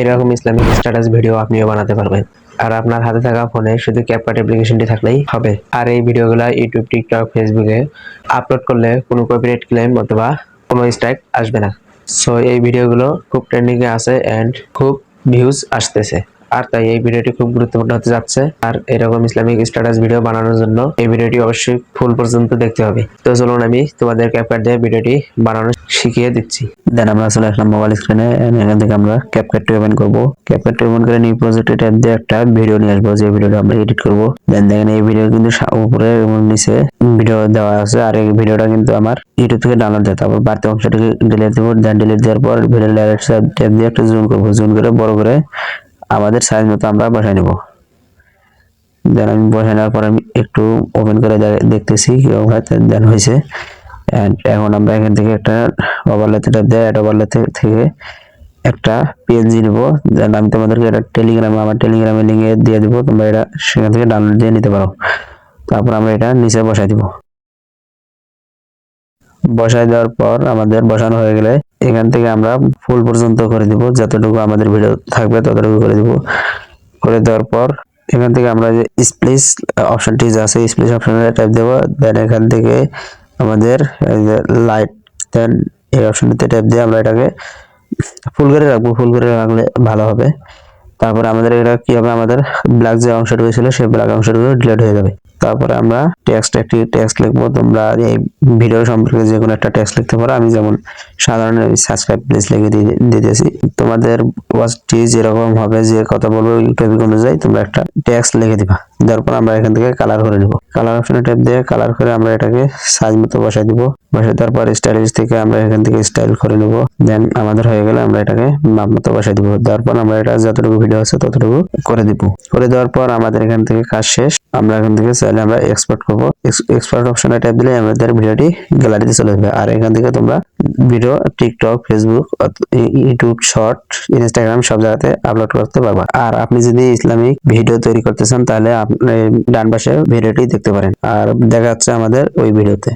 এরকম Islamic status video আপনিও বানাতে পারবেন। আর আপনার হাতে থাকা ফোনে শুধু ক্যাপকাট অ্যাপ্লিকেশনটি থাকলেই হবে। আর এই ভিডিওগুলো ইউটিউব টিকটক ফেসবুকে আপলোড করলে কোনো কপিরাইট ক্লেম অথবা কোনো স্ট্রাইক আসবে না। সো এই ভিডিওগুলো খুব ট্রেন্ডিং এ আছে এন্ড খুব ভিউজ আসতেছে। আর তাই এই ভিডিওটি খুব গুরুত্বপূর্ণ হতে যাচ্ছে। আর এরকম ইসলামিক স্ট্যাটাস ভিডিও বানানোর জন্য এই ভিডিওটি অবশ্যই ফুল পর্যন্ত দেখতে হবে। তো চলুন আমি তোমাদের ক্যাপকাট দিয়ে ভিডিওটি বানানো শিখিয়ে দিচ্ছি। দেন আমরা চলে আসলাম মোবাইল স্ক্রিনে এখান থেকে আমরা ক্যাপকাট ওপেন করব। ক্যাপকাট ওপেন করে নিউ প্রজেক্টে ট্যাব দিয়ে একটা ভিডিও নিয়ে আসব, যে ভিডিওটা আমরা এডিট করব। দেন দেখেন এই ভিডিও কিন্তু উপরে এবং নিচে ভিডিও দেওয়া আছে, আর এই ভিডিওটা কিন্তু আমার ইউটিউব থেকে ডাউনলোড দেয় তারপর বাড়তি অংশটাকে ডিলিট দেবো দেন ডিলিট দেওয়ার পর ভিডিও ট্যাব দিয়ে একটা জুম করব। জুম করে বড় করে আমাদের সাইজ মতো আমরা বসাই নেব। দেন আমি বসাই নেওয়ার পর আমি একটু ওপেন করে দেখতেছি কীরকম হয় দেন হয়েছে। এখন আমরা এখান থেকে একটা ওভারলেতে দেয় একটা ওভারলেতে থেকে একটা পিএনজি নিব। দেন আমি তোমাদেরকে এটা টেলিগ্রামে আমার টেলিগ্রামে লিঙ্কে দিয়ে দিব। তোমরা এটা সেখান থেকে ডাউনলোড দিয়ে নিতে পারো। তারপর আমরা এটা নিচে বসাই দিব। বসাই দেওয়ার পর আমাদের বসানো হয়ে গেলে এখান থেকে আমরা ফুল পর্যন্ত করে দিব। যতটুকু আমাদের ভিডিও থাকবে ততটুকু করে দিব। করে দেওয়ার পর এখান থেকে আমরা যে স্প্লিস অপশনটি আছে স্প্লিস অপশনে টাইপ দেবো। দেন এখান থেকে আমাদের লাইট দেন এই অপশনটিতে ট্যাপ দিয়ে আমরা এটাকে ফুল করে রাখব ফুল করে রাখলে ভালো হবে। তারপরে আমাদের এটা কী হবে? আমাদের ব্ল্যাক যে অংশটুকু হয়েছিল সেই ব্ল্যাক অংশটুকু ডিলেট হয়ে যাবে। তারপরে আমরা টেক্সট একটি টেক্সট লিখব। তোমরা এই ভিডিও সম্পর্কে যে কোনো একটা টেক্সট লিখতে পারো। আমি যেমন সাধারণ সাবস্ক্রাইব প্লিজ লিখে দিতেছি। তোমাদের ওয়াচটি যেরকম হবে, যে কথা বলব টপিক অনুযায়ী তোমরা একটা টেক্সট লিখে দিবা। তারপর আমরা এখান থেকে কালার করে নিব। কালার অপশনে ট্যাপ দিয়ে কালার করে আমরা এটাকে সাইজ মতো বসাই দিব। বসাই দেওয়ার পর স্টাইলিশ থেকে আমরা এখান থেকে স্টাইল করে নেব। দেন আমাদের হয়ে গেলে আমরা এটাকে মাপ মতো বসাই দিব। দেওয়ার পর আমরা এটা যতটুকু ভিডিও আছে ততটুকু করে দিব। করে দেওয়ার পর আমাদের এখান থেকে কাজ শেষ। আমরা এখান থেকে চাইলে আমরা এক্সপোর্ট করব। এক্সপোর্ট অপশনে ট্যাপ দিলে আমাদের ভিডিওটি গ্যালারিতে চলে যাবে। আর এখান থেকে তোমরা video TikTok Facebook YouTube short Instagram সব জায়গাতে আপলোড করতে পারবা। আর আপনি যদি ইসলামিক ভিডিও তৈরি করতে চান, তাহলে আপনি ডান পাশে ভিডিওটি দেখতে পারেন। আর দেখা যাচ্ছে আমাদের ওই ভিডিওতে